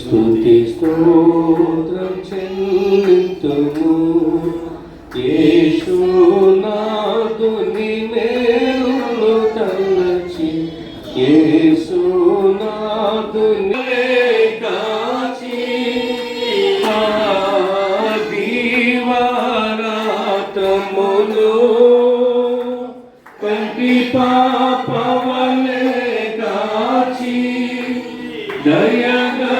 స్తుతి స్తోత్రం చెల్లింతుము యేసునాథుని మేలు తలచి యేసునాథుని కాచి ఆ దీవారాతములు కంటి పాపవలే కాచి దయగా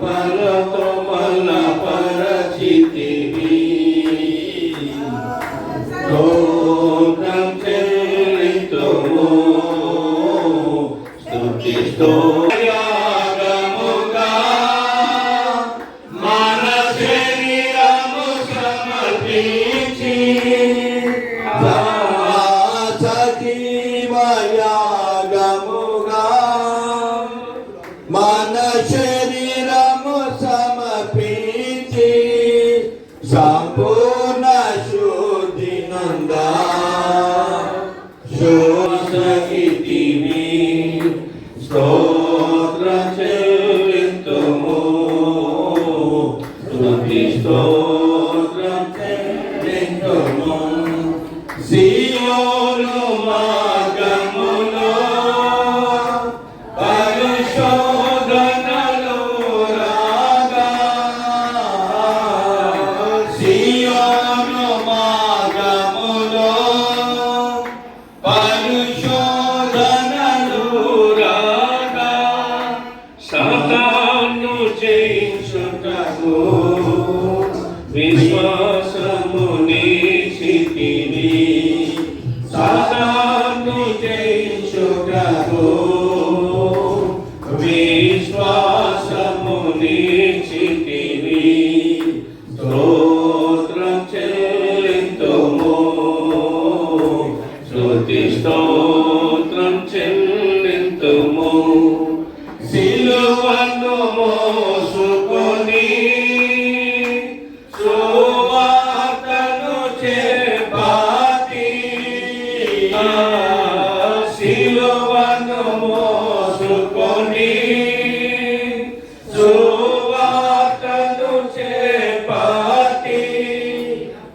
కృపలతో బలపరచితివి స్తోత్రం చెల్లితుము స్తుతి స్తోత్రముగా మన Ananda. జయించుటకు విశ్వాసము నీచితివి సాతాను జయించుటకు విశ్వాసము నీచితివి స్తోత్రం చెల్లింతుము. స్తుతి స్తోత్రం చెల్లింతుము. సిలువను మోసుకొని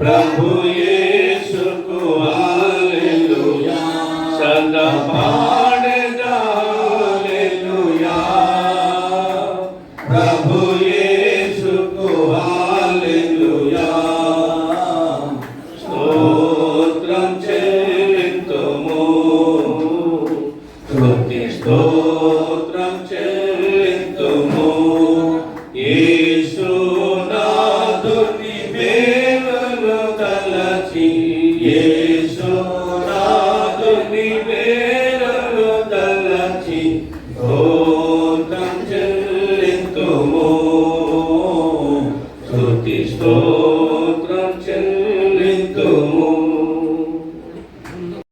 ప్రభు యేసుకు హల్లెలూయా. సదా పాడెదా హల్లెలూయా. ప్రభు స్తుతి స్తోత్రం చెల్లింతుము